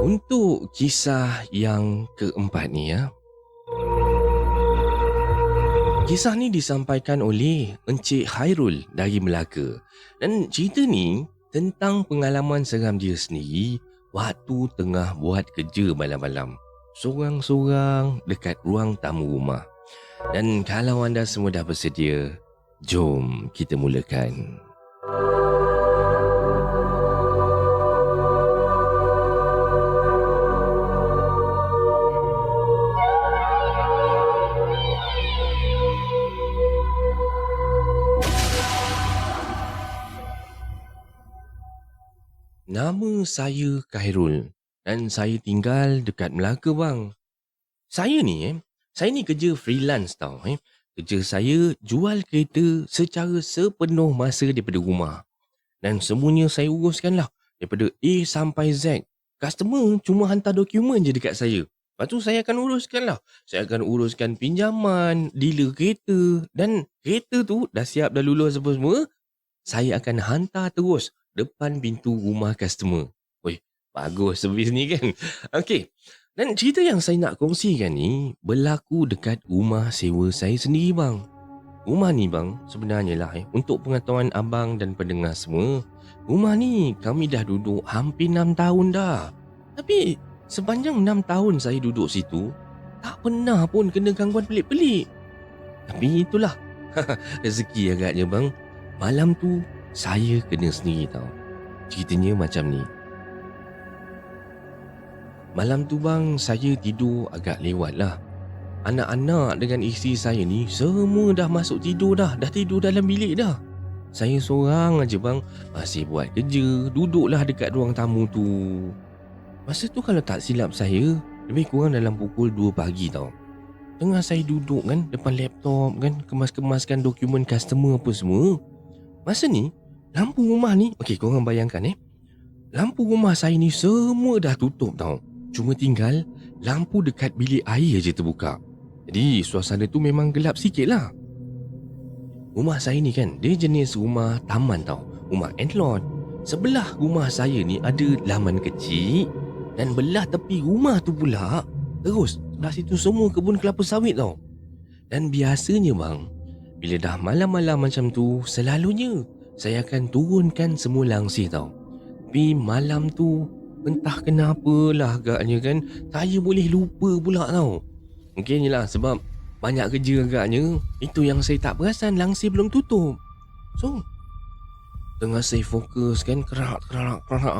Untuk kisah yang keempat ni ya. Kisah ni disampaikan oleh Encik Hairul dari Melaka. Dan cerita ni tentang pengalaman seram dia sendiri waktu tengah buat kerja malam-malam. Sorang-sorang dekat ruang tamu rumah. Dan kalau anda semua dah bersedia, jom kita mulakan. Nama saya Khairul dan saya tinggal dekat Melaka bang. Saya ni eh, saya ni kerja freelance tau eh. Kerja saya jual kereta secara sepenuh masa daripada rumah. Dan semuanya saya uruskan lah. Daripada A sampai Z. Customer cuma hantar dokumen je dekat saya. Lepas tu saya akan uruskan lah. Saya akan uruskan pinjaman, dealer kereta. Dan kereta tu dah siap dah lulus apa semua. Saya akan hantar terus depan pintu rumah customer. Oi, bagus servis ni kan. Okey. Dan cerita yang saya nak kongsikan ni berlaku dekat rumah sewa saya sendiri bang. Rumah ni bang sebenarnya lah eh, untuk pengetahuan abang dan pendengar semua. Rumah ni kami dah duduk hampir 6 tahun dah. Tapi sepanjang 6 tahun saya duduk situ tak pernah pun kena gangguan pelik-pelik. Tapi itulah rezeki agaknya bang. Malam tu saya kena sendiri tau. Ceritanya macam ni. Malam tu bang, saya tidur agak lewat lah. Anak-anak dengan isteri saya ni semua dah masuk tidur dah. Dah tidur dalam bilik dah. Saya seorang aja bang, masih buat kerja. Duduklah dekat ruang tamu tu. Masa tu kalau tak silap saya, lebih kurang dalam pukul 2 pagi tau. Tengah saya duduk kan depan laptop kan, kemas-kemaskan dokumen customer apa semua. Masa ni, lampu rumah ni, okey korang bayangkan eh. Lampu rumah saya ni semua dah tutup tau. Cuma tinggal lampu dekat bilik air je terbuka. Jadi suasana tu memang gelap sikit lah. Rumah saya ni kan, dia jenis rumah taman tau. Rumah endlord. Sebelah rumah saya ni ada laman kecil dan belah tepi rumah tu pula terus sebelah situ semua kebun kelapa sawit tau. Dan biasanya bang, bila dah malam-malam macam tu, selalunya saya akan turunkan semua langsir tau. Tapi malam tu, entah kenapa lah agaknya kan, saya boleh lupa pula tau. Mungkin lah sebab banyak kerja agaknya, itu yang saya tak perasan langsir belum tutup. So, tengah saya fokus kan, kerak, kerak, kerak